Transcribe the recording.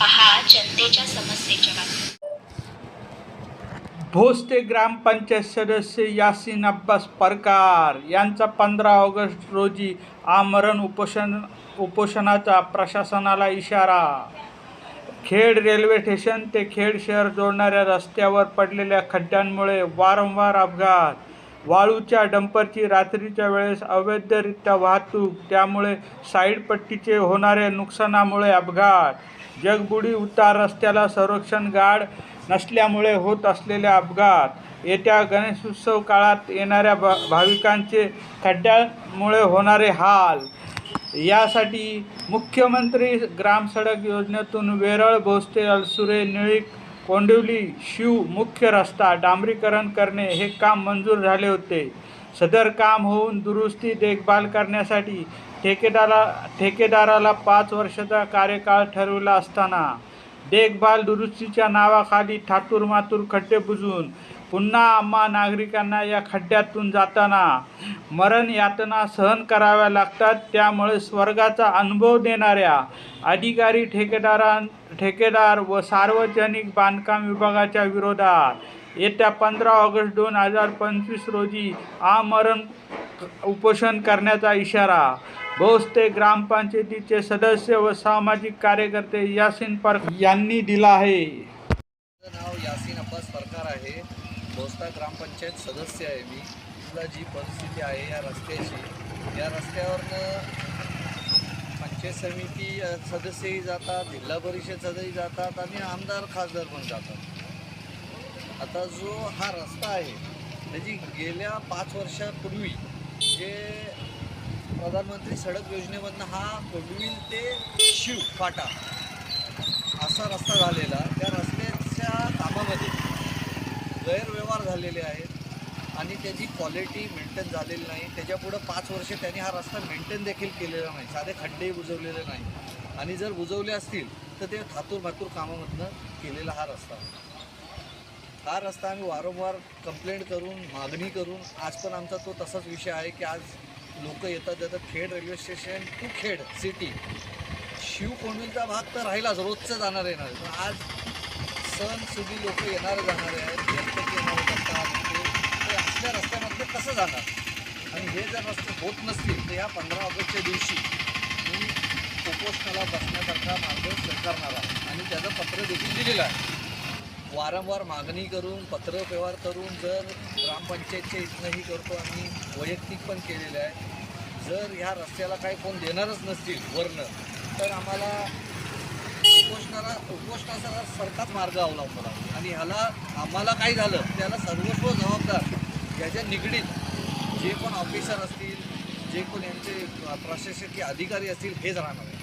पहा जनतेच्या समस्येच्या बातम्या भोसते ग्रामपंचायत सदस्य यासीन अब्बास परकार यांचा पंधरा ऑगस्ट रोजी आमरण उपोषण उपोषणाचा प्रशासनाला इशारा. खेड रेल्वे स्टेशन ते खेड शहर जोडणाऱ्या रस्त्यावर पडलेल्या खड्ड्यांमुळे वारंवार अपघात. वाळूच्या डंपरची रात्रीच्या वेळेस अवैधरित्या वाहतूक त्यामुळे साईडपट्टीचे होणारे होणाऱ्या नुकसानामुळे अपघात. जगबुडी उतार रस्त्याला संरक्षण गाड नसल्यामुळे होत असलेले अपघात. येत्या गणेशोत्सव काळात येणाऱ्या भा भाविकांचे खड्ड्यामुळे होणारे हाल. यासाठी मुख्यमंत्री ग्रामसडक योजनेतून वेरळ भोसते अलसुरे निळीक कोंडिवली शिव मुख्य रस्ता डांबरीकरण करणे हे काम मंजूर झाले होते. सदर काम होऊन दुरुस्ती देखभाल करण्यासाठी ठेकेदारा ठेकेदाराला पाच वर्षाचा कार्यकाळ ठरवला असताना देखभाल दुरुस्तीच्या नावाखाली ठातूर मातूर खड्डे बुजून पुन्हा आम्हा नागरिकांना या खड्ड्यातून जाताना मरण यातना सहन कराव्या लागतात. त्यामुळे स्वर्गाचा अनुभव देणाऱ्या अधिकारी ठेकेदारां ठेकेदार व सार्वजनिक बांधकाम विभागाच्या विरोधात येत्या पंधरा ऑगस्ट दोन हजार पंचवीस रोजी आमरण उपोषण करण्याचा इशारा बहुस्ते ग्रामपंचायतीचे सदस्य व सामाजिक कार्यकर्ते यासिन परक यांनी दिला आहे. माझं नाव यासीन अब्बास सरकार आहे. भोस्ता ग्रामपंचायत सदस्य आहे मी. तुला जी परिस्थिती आहे या रस्त्याची या रस्त्यावरनं पंचायत समिती अ, सदस्यही जातात जिल्हा परिषद सदस्य जातात आणि आमदार खासदार पण जातात. आता जो हा रस्ता आहे त्याची गेल्या पाच वर्षापूर्वी जे प्रधानमंत्री सडक योजनेमधनं हा कोडविल ते शिव फाटा. असा रस्ता झालेला. त्या रस्त्याच्या कामामध्ये गैरव्यवहार झालेले आहेत आणि त्याची क्वालिटी मेंटेन झालेली नाही. त्याच्यापुढं पाच वर्ष त्यांनी हा रस्ता मेंटेन देखील केलेला नाही. साधे खड्डेही बुजवलेले नाही. आणि जर बुजवले असतील तर ते थातूर मातूर कामामधनं केलेला हा रस्ता. हा रस्ता आम्ही वारंवार कंप्लेंट करून मागणी करून आज पण आमचा तो तसाच विषय आहे की आज लोक येतात येतात Khed railway station to Khed city. Shiv भाग तर राहिलाच रोजचं जाणार येणार. आहे. पण आज सण सुधी लोक येणारे जाणारे आहेत गणपती येणारे करतात ते ते असल्या रस्त्यामधलं कसं जाणार? आणि हे जर रस्ते होत नसतील तर ह्या पंधरा ऑगस्टच्या दिवशी मी उपोषणाला बसण्यासारखा मार्ग स्वीकारणार आहे. आणि त्याचं पत्र देखील दिलेलं आहे. वारंवार मागणी करून पत्रव्यवहार करून जर ग्रामपंचायतच्या इथनंही करतो आम्ही वैयक्तिक पण केलेलं आहे. जर ह्या रस्त्याला काही कोण देणारच नसतील वरनं तर आम्हाला उपोषणाला उपोषणाचा सरकार मार्ग अवलंबला आणि ह्याला आम्हाला काही झालं त्याला सर्वस्व जबाबदार याच्या निगडीत जे कोण ऑफिसर असतील जे कोण यांचे प्रशासकीय अधिकारी असतील हेच राहणार आहे.